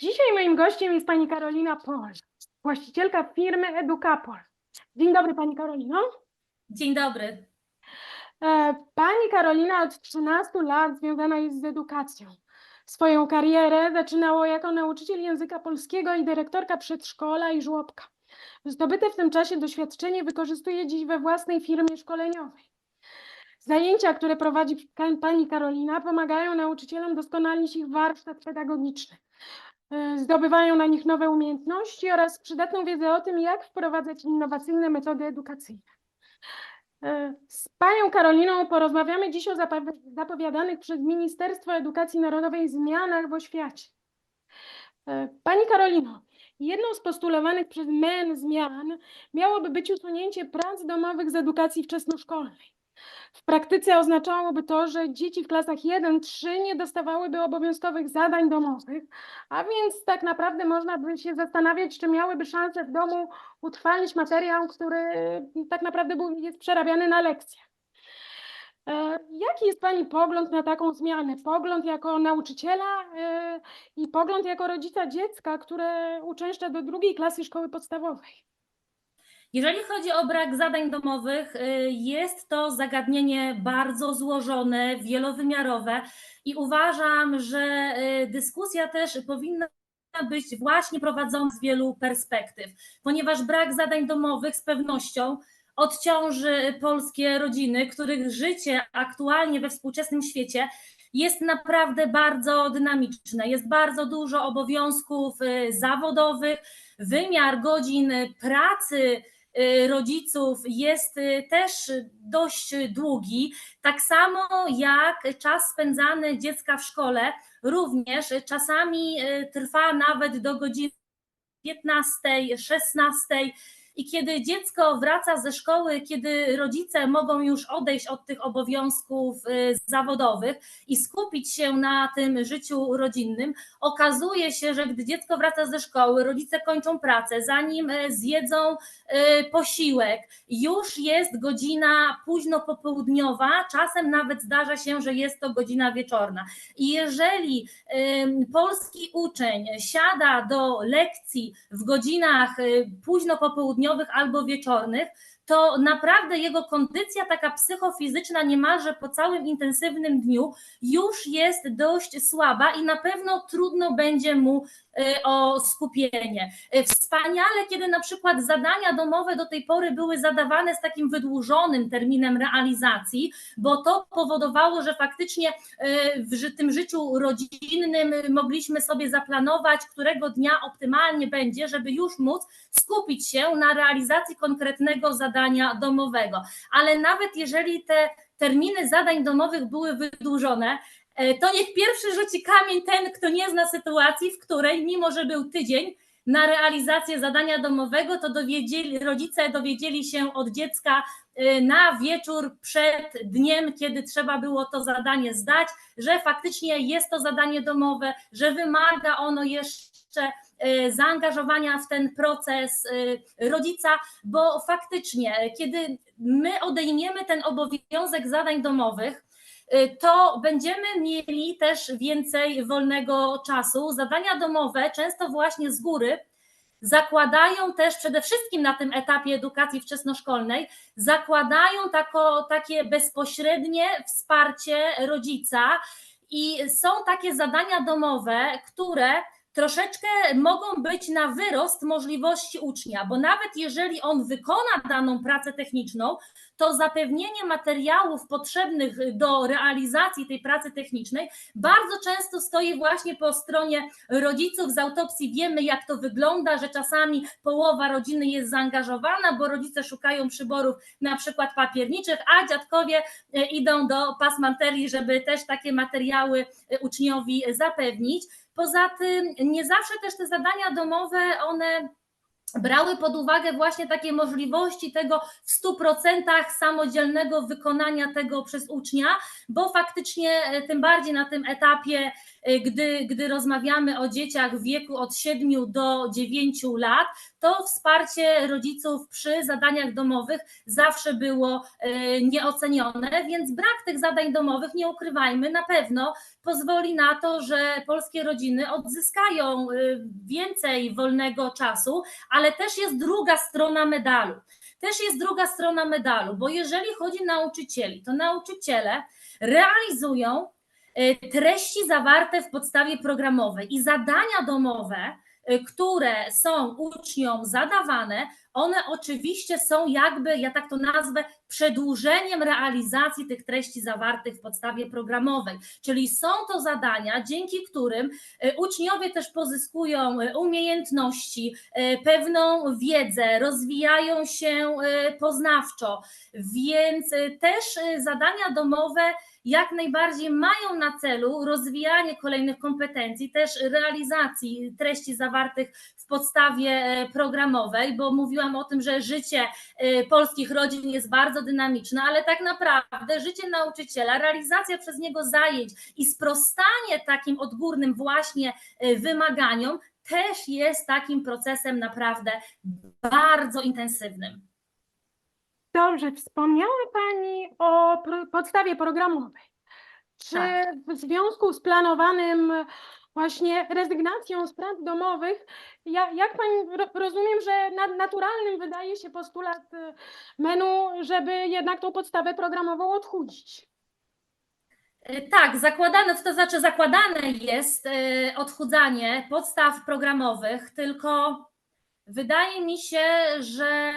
Dzisiaj moim gościem jest pani Karolina Pol, właścicielka firmy Edukapol. Dzień dobry pani Karolino. Dzień dobry. E, Pani Karolina od 13 lat związana jest z edukacją. Swoją karierę zaczynała jako nauczyciel języka polskiego i dyrektorka przedszkola i żłobka. Zdobyte w tym czasie doświadczenie wykorzystuje dziś we własnej firmie szkoleniowej. Zajęcia, które prowadzi pani Karolina, pomagają nauczycielom doskonalić ich warsztat pedagogiczny. E, Zdobywają na nich nowe umiejętności oraz przydatną wiedzę o tym, jak wprowadzać innowacyjne metody edukacyjne. E, Z panią Karoliną porozmawiamy dziś o zapowi- zapowiadanych przez Ministerstwo Edukacji Narodowej zmianach w oświacie. E, Pani Karolino, jedną z postulowanych przez MEN zmian miałoby być usunięcie prac domowych z edukacji wczesnoszkolnej. W praktyce oznaczałoby to, że dzieci w klasach 1-3 nie dostawałyby obowiązkowych zadań domowych, a więc tak naprawdę można by się zastanawiać, czy miałyby szansę w domu utrwalić materiał, który tak naprawdę był, jest przerabiany na lekcjach. E, Jaki jest Pani pogląd na taką zmianę? Pogląd jako nauczyciela e, i pogląd jako rodzica dziecka, które uczęszcza do drugiej klasy szkoły podstawowej. Jeżeli chodzi o brak zadań domowych, y, jest to zagadnienie bardzo złożone, wielowymiarowe i uważam, że y, dyskusja też powinna być właśnie prowadzona z wielu perspektyw, ponieważ brak zadań domowych z pewnością odciąży polskie rodziny, których życie aktualnie we współczesnym świecie jest naprawdę bardzo dynamiczne. Jest bardzo dużo obowiązków y, zawodowych, wymiar godzin pracy rodziców jest y, też dość długi, tak samo jak czas spędzany dziecka w szkole również czasami y, trwa nawet do godziny 15, 16. I kiedy dziecko wraca ze szkoły, kiedy rodzice mogą już odejść od tych obowiązków y, zawodowych i skupić się na tym życiu rodzinnym, okazuje się, że gdy dziecko wraca ze szkoły, rodzice kończą pracę, zanim y, zjedzą y, posiłek, już jest godzina późno popołudniowa, czasem nawet zdarza się, że jest to godzina wieczorna. I jeżeli polski uczeń siada do lekcji w godzinach y, późno popołudniowych albo wieczornych, to naprawdę jego kondycja taka psychofizyczna niemalże po całym intensywnym dniu już jest dość słaba i na pewno trudno będzie mu o skupienie. Y, Wspaniale, kiedy na przykład zadania domowe do tej pory były zadawane z takim wydłużonym terminem realizacji, bo to powodowało, że faktycznie y, w tym życiu rodzinnym mogliśmy sobie zaplanować, którego dnia optymalnie będzie, żeby już móc skupić się na realizacji konkretnego zadania domowego. Ale nawet jeżeli te terminy zadań domowych były wydłużone, to niech pierwszy rzuci kamień ten, kto nie zna sytuacji, w której, mimo że był tydzień na realizację zadania domowego, to dowiedzieli, rodzice dowiedzieli się od dziecka e, na wieczór przed dniem, kiedy trzeba było to zadanie zdać, że faktycznie jest to zadanie domowe, że wymaga ono jeszcze e, zaangażowania w ten proces e, rodzica, bo faktycznie, kiedy my odejmiemy ten obowiązek zadań domowych, to będziemy mieli też więcej wolnego czasu. Zadania domowe często właśnie z góry zakładają też przede wszystkim na tym etapie edukacji wczesnoszkolnej, zakładają tako, takie bezpośrednie wsparcie rodzica i są takie zadania domowe, które troszeczkę mogą być na wyrost możliwości ucznia, bo nawet jeżeli on wykona daną pracę techniczną, to zapewnienie materiałów potrzebnych do realizacji tej pracy technicznej bardzo często stoi właśnie po stronie rodziców. Z autopsji wiemy, jak to wygląda, że czasami połowa rodziny jest zaangażowana, bo rodzice szukają przyborów na przykład papierniczych, a dziadkowie e, idą do pasmanterii, żeby też takie materiały e, uczniowi zapewnić. Poza tym nie zawsze też te zadania domowe, one brały pod uwagę właśnie takie możliwości tego w 100% samodzielnego wykonania tego przez ucznia, bo faktycznie e, tym bardziej na tym etapie gdy, gdy rozmawiamy o dzieciach w wieku od 7 do 9 lat, to wsparcie rodziców przy zadaniach domowych zawsze było y, nieocenione, więc brak tych zadań domowych, nie ukrywajmy, na pewno pozwoli na to, że polskie rodziny odzyskają y, więcej wolnego czasu, ale też jest druga strona medalu. Też jest druga strona medalu, bo jeżeli chodzi o nauczycieli, to nauczyciele realizują treści zawarte w podstawie programowej i zadania domowe, y, które są uczniom zadawane, one oczywiście są jakby, ja tak to nazwę, przedłużeniem realizacji tych treści zawartych w podstawie programowej. Czyli są to zadania, dzięki którym y, uczniowie też pozyskują umiejętności, pewną wiedzę, rozwijają się poznawczo, więc też zadania domowe jak najbardziej mają na celu rozwijanie kolejnych kompetencji, też realizacji treści zawartych w podstawie e, programowej, bo mówiłam o tym, że życie e, polskich rodzin jest bardzo dynamiczne, ale tak naprawdę życie nauczyciela, realizacja przez niego zajęć i sprostanie takim odgórnym właśnie e, wymaganiom też jest takim procesem naprawdę bardzo intensywnym. Dobrze, wspomniała Pani o pro, podstawie programowej. Czy Tak. w związku z planowanym właśnie rezygnacją z prac domowych, ja, jak Pani ro, rozumiem, że na, naturalnym wydaje się postulat y, menu, żeby jednak tą podstawę programową odchudzić? E, Tak, zakładane, to znaczy zakładane jest e, odchudzanie podstaw programowych, tylko wydaje mi się, że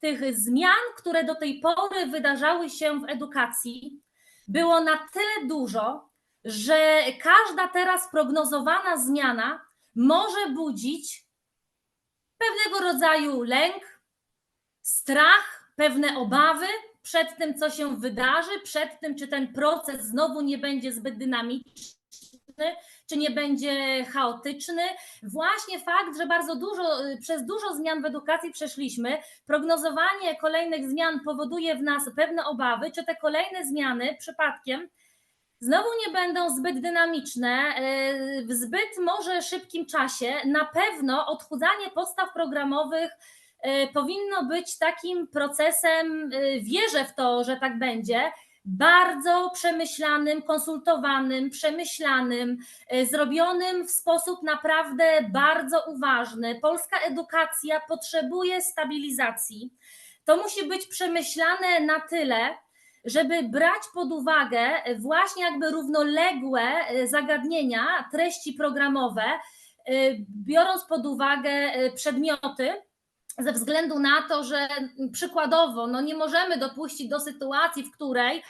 tych zmian, które do tej pory wydarzały się w edukacji, było na tyle dużo, że każda teraz prognozowana zmiana może budzić pewnego rodzaju lęk, strach, pewne obawy przed tym, co się wydarzy, przed tym, czy ten proces znowu nie będzie zbyt dynamiczny, czy nie będzie chaotyczny. Właśnie fakt, że bardzo dużo, y, przez dużo zmian w edukacji przeszliśmy, prognozowanie kolejnych zmian powoduje w nas pewne obawy, czy te kolejne zmiany przypadkiem znowu nie będą zbyt dynamiczne, y, w zbyt może szybkim czasie. Na pewno odchudzanie podstaw programowych y, powinno być takim procesem, wierzę w to, że tak będzie, bardzo przemyślanym, konsultowanym, przemyślanym, y, zrobionym w sposób naprawdę bardzo uważny. Polska edukacja potrzebuje stabilizacji. To musi być przemyślane na tyle, żeby brać pod uwagę właśnie jakby równoległe y, zagadnienia, treści programowe, y, biorąc pod uwagę przedmioty, ze względu na to, że przykładowo no nie możemy dopuścić do sytuacji, w której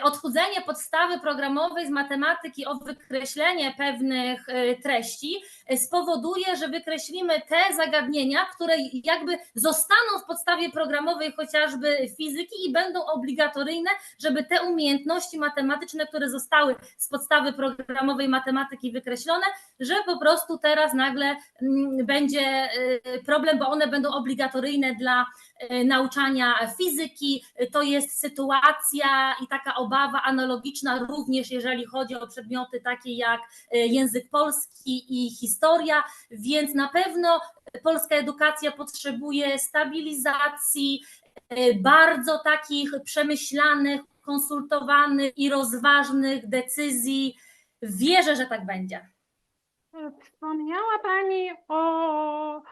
odchudzenie podstawy programowej z matematyki o wykreślenie pewnych e, treści e, spowoduje, że wykreślimy te zagadnienia, które jakby zostaną w podstawie programowej chociażby fizyki i będą obligatoryjne, żeby te umiejętności matematyczne, które zostały z podstawy programowej matematyki wykreślone, że po prostu teraz nagle mm, będzie problem, bo one będą obligatoryjne dla nauczania fizyki. To jest sytuacja i taka obawa analogiczna również, jeżeli chodzi o przedmioty takie jak y, język polski i historia, więc na pewno polska edukacja potrzebuje stabilizacji, bardzo takich przemyślanych, konsultowanych i rozważnych decyzji. Wierzę, że tak będzie. E, Wspomniała Pani o,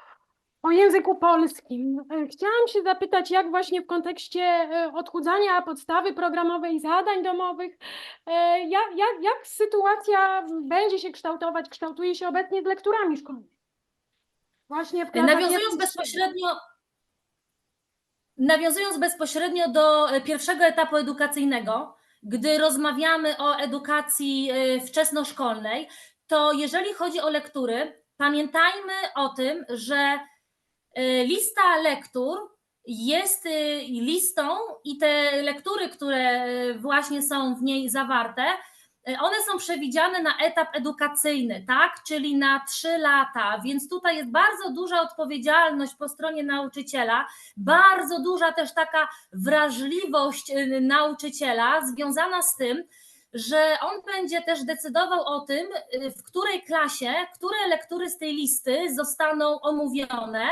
o języku polskim. E, Chciałam się zapytać, jak właśnie w kontekście e, odchudzania podstawy programowej, zadań domowych, e, jak, jak, jak sytuacja będzie się kształtować, kształtuje się obecnie z lekturami szkolnymi? Właśnie w Nawiązując bezpośrednio, nawiązując bezpośrednio do pierwszego etapu edukacyjnego, gdy rozmawiamy o edukacji wczesnoszkolnej, to jeżeli chodzi o lektury, pamiętajmy o tym, że lista lektur jest e, listą i te lektury, które e, właśnie są w niej zawarte, one są przewidziane na etap edukacyjny, tak? Czyli na trzy lata, więc tutaj jest bardzo duża odpowiedzialność po stronie nauczyciela, bardzo duża też taka wrażliwość y, nauczyciela związana z tym, że on będzie też decydował o tym, y, w której klasie, które lektury z tej listy zostaną omówione.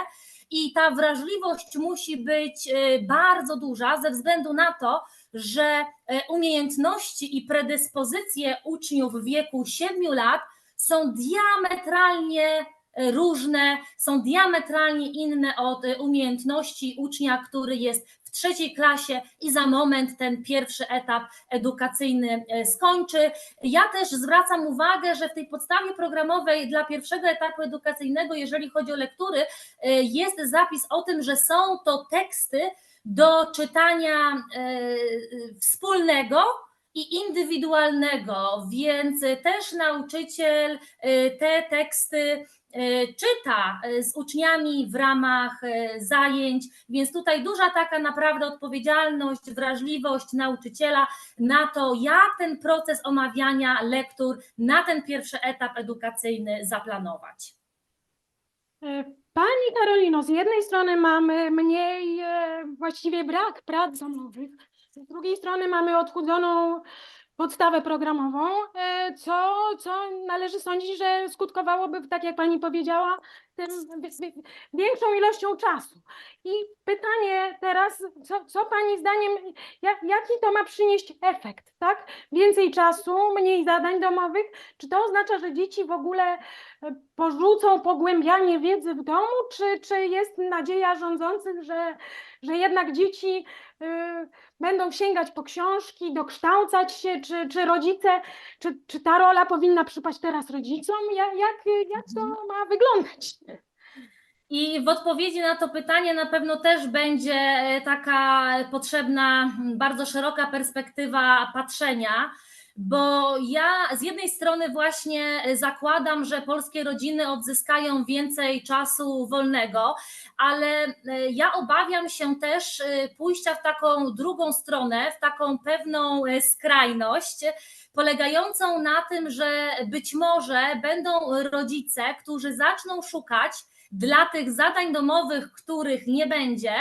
I ta wrażliwość musi być y, bardzo duża ze względu na to, że y, umiejętności i predyspozycje uczniów w wieku 7 lat są diametralnie y, różne, są diametralnie inne od umiejętności ucznia, który jest trzeciej klasie i za moment ten pierwszy etap edukacyjny y, skończy. Ja też zwracam uwagę, że w tej podstawie programowej dla pierwszego etapu edukacyjnego, jeżeli chodzi o lektury, y, jest zapis o tym, że są to teksty do czytania y, wspólnego i indywidualnego, więc też nauczyciel te teksty czyta y, z uczniami w ramach y, zajęć, więc tutaj duża taka naprawdę odpowiedzialność, wrażliwość nauczyciela na to, jak ten proces omawiania lektur na ten pierwszy etap edukacyjny zaplanować. E, Pani Karolino, z jednej strony mamy mniej, e, właściwie brak prac domowych, z drugiej strony mamy odchudzoną podstawę programową, e, co, co należy sądzić, że skutkowałoby, tak jak Pani powiedziała, tym wi- wi- większą ilością czasu. I pytanie teraz, co, co Pani zdaniem, jak, jaki to ma przynieść efekt, tak? Więcej czasu, mniej zadań domowych, czy to oznacza, że dzieci w ogóle e, porzucą pogłębianie wiedzy w domu, czy, czy jest nadzieja rządzących, że, że jednak dzieci y, będą sięgać po książki, dokształcać się, czy, czy rodzice, czy, czy ta rola powinna przypaść teraz rodzicom? Jak, jak, jak to ma wyglądać? I w odpowiedzi na to pytanie na pewno też będzie e, taka potrzebna bardzo szeroka perspektywa patrzenia, bo ja z jednej strony właśnie e, zakładam, że polskie rodziny odzyskają więcej czasu wolnego, ale e, ja obawiam się też e, pójścia w taką drugą stronę, w taką pewną skrajność, polegającą na tym, że być może będą rodzice, którzy zaczną szukać dla tych zadań domowych, których nie będzie,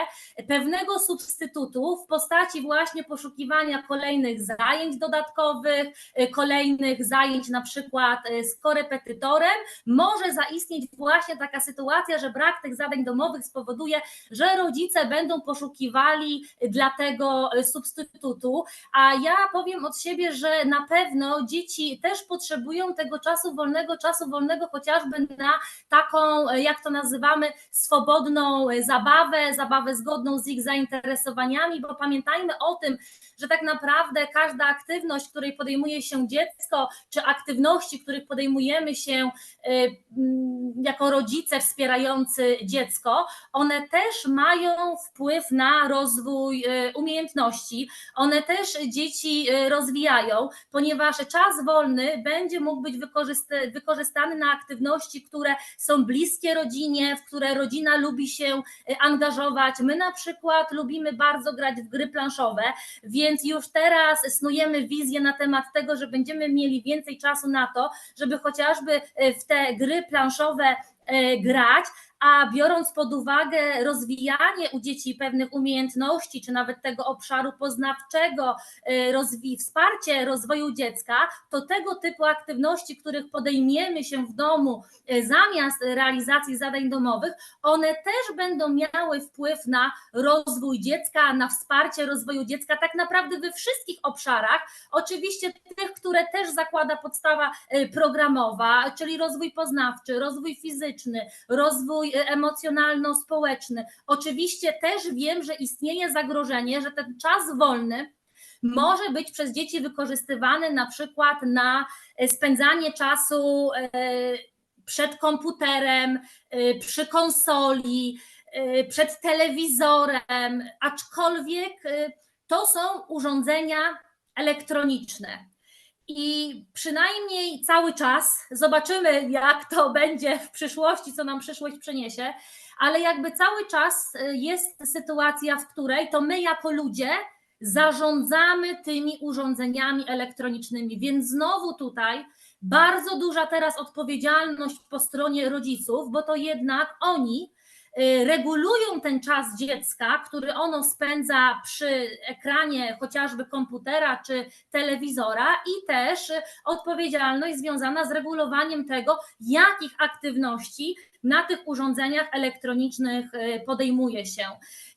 pewnego substytutu w postaci właśnie poszukiwania kolejnych zajęć dodatkowych, y, kolejnych zajęć na przykład y, z korepetytorem, może zaistnieć właśnie taka sytuacja, że brak tych zadań domowych spowoduje, że rodzice będą poszukiwali dla tego y, substytutu, a ja powiem od siebie, że na pewno dzieci też potrzebują tego czasu wolnego, czasu wolnego chociażby na taką, jak to nazywamy, swobodną e, zabawę, zabawę zgodną z ich zainteresowaniami, bo pamiętajmy o tym, że tak naprawdę każda aktywność, której podejmuje się dziecko, czy aktywności, których podejmujemy się e, mm, jako rodzice wspierający dziecko, one też mają wpływ na rozwój e, umiejętności, one też dzieci rozwijają, ponieważ czas wolny będzie mógł być wykorzyst- wykorzystany na aktywności, które są bliskie rodzinie, w które rodzina lubi się e, angażować. My na przykład lubimy bardzo grać w gry planszowe, więc już teraz snujemy wizję na temat tego, że będziemy mieli więcej czasu na to, żeby chociażby e, w te gry planszowe e, grać, a biorąc pod uwagę rozwijanie u dzieci pewnych umiejętności, czy nawet tego obszaru poznawczego, e, rozwi- wsparcie rozwoju dziecka, to tego typu aktywności, których podejmiemy się w domu e, zamiast realizacji zadań domowych, one też będą miały wpływ na rozwój dziecka, na wsparcie rozwoju dziecka, tak naprawdę we wszystkich obszarach. Oczywiście tych, które też zakłada podstawa e, programowa, czyli rozwój poznawczy, rozwój fizyczny, rozwój e, emocjonalno-społeczny. Oczywiście też wiem, że istnieje zagrożenie, że ten czas wolny może być przez dzieci wykorzystywany na przykład na e, spędzanie czasu e, przed komputerem, przy konsoli, przed telewizorem, aczkolwiek to są urządzenia elektroniczne. I przynajmniej cały czas zobaczymy, jak to będzie w przyszłości, co nam przyszłość przyniesie, ale jakby cały czas e, jest sytuacja, w której to my jako ludzie zarządzamy tymi urządzeniami elektronicznymi. Więc znowu tutaj bardzo duża teraz odpowiedzialność po stronie rodziców, bo to jednak oni y, regulują ten czas dziecka, który ono spędza przy ekranie chociażby komputera czy telewizora i też y, odpowiedzialność związana z regulowaniem tego, jakich aktywności na tych urządzeniach elektronicznych y, podejmuje się.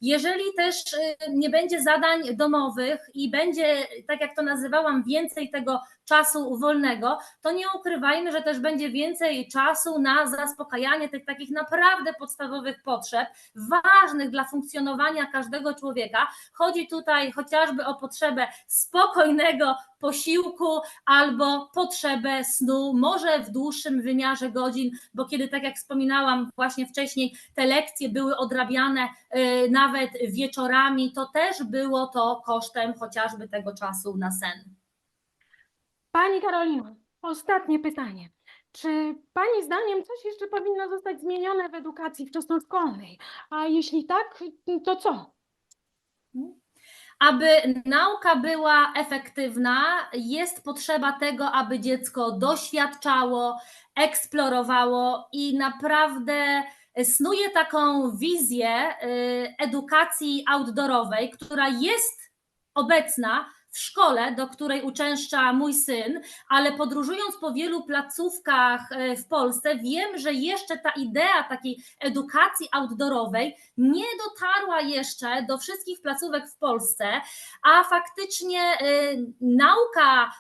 Jeżeli też y, nie będzie zadań domowych i będzie, tak jak to nazywałam, więcej tego czasu wolnego, to nie ukrywajmy, że też będzie więcej czasu na zaspokajanie tych takich naprawdę podstawowych potrzeb, ważnych dla funkcjonowania każdego człowieka. Chodzi tutaj chociażby o potrzebę spokojnego posiłku albo potrzebę snu, może w dłuższym wymiarze godzin, bo kiedy, tak jak wspominałam właśnie wcześniej, te lekcje były odrabiane y, nawet wieczorami, to też było to kosztem chociażby tego czasu na sen. Pani Karolino, ostatnie pytanie. Czy Pani zdaniem coś jeszcze powinno zostać zmienione w edukacji wczesnoszkolnej? A jeśli tak, to co? Aby nauka była efektywna, jest potrzeba tego, aby dziecko doświadczało, eksplorowało i naprawdę snuje taką wizję y, edukacji outdoorowej, która jest obecna w szkole, do której uczęszcza mój syn, ale podróżując po wielu placówkach y, w Polsce, wiem, że jeszcze ta idea takiej edukacji outdoorowej nie dotarła jeszcze do wszystkich placówek w Polsce, a faktycznie y, nauka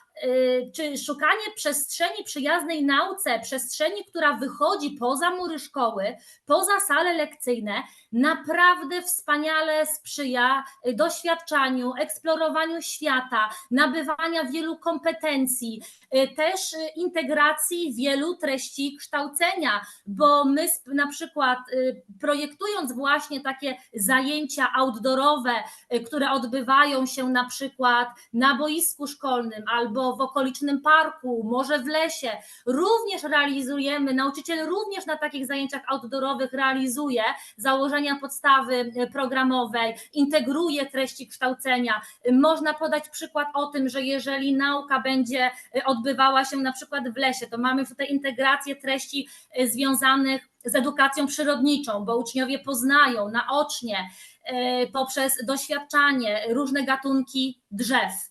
czy szukanie przestrzeni przyjaznej nauce, przestrzeni, która wychodzi poza mury szkoły, poza sale lekcyjne, naprawdę wspaniale sprzyja y, doświadczaniu, eksplorowaniu świata, nabywania wielu kompetencji, y, też y, integracji wielu treści kształcenia, bo my na przykład y, projektując właśnie takie zajęcia outdoorowe, y, które odbywają się na przykład na boisku szkolnym albo w okolicznym parku, może w lesie, również realizujemy, nauczyciel również na takich zajęciach outdoorowych realizuje założenia podstawy y, programowej, integruje treści kształcenia. Można podać przykład o tym, że jeżeli nauka będzie y, odbywała się na przykład w lesie, to mamy tutaj integrację treści y, związanych z edukacją przyrodniczą, bo uczniowie poznają naocznie e, poprzez doświadczanie różne gatunki drzew,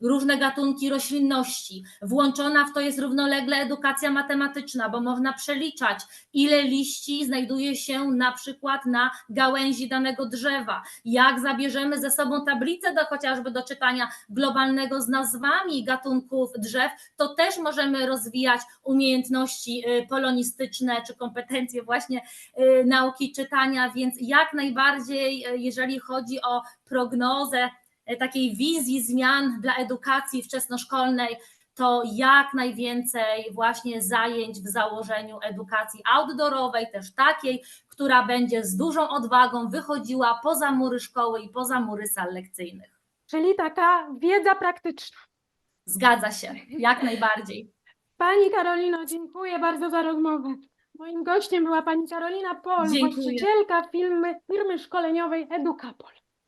różne gatunki roślinności. Włączona w to jest równolegle edukacja matematyczna, bo można przeliczać, ile liści znajduje się na przykład na gałęzi danego drzewa. Jak zabierzemy ze sobą tablicę do chociażby do czytania globalnego z nazwami gatunków drzew, to też możemy rozwijać umiejętności y, polonistyczne czy kompetencje właśnie y, nauki czytania, więc jak najbardziej, y, jeżeli chodzi o prognozę takiej wizji zmian dla edukacji wczesnoszkolnej, to jak najwięcej właśnie zajęć w założeniu edukacji outdoorowej, też takiej, która będzie z dużą odwagą wychodziła poza mury szkoły i poza mury sal lekcyjnych. Czyli taka wiedza praktyczna. Zgadza się, jak najbardziej. Pani Karolino, dziękuję bardzo za rozmowę. Moim gościem była pani Karolina Pol, Dziękuję. właścicielka firmy, firmy szkoleniowej Edukapol.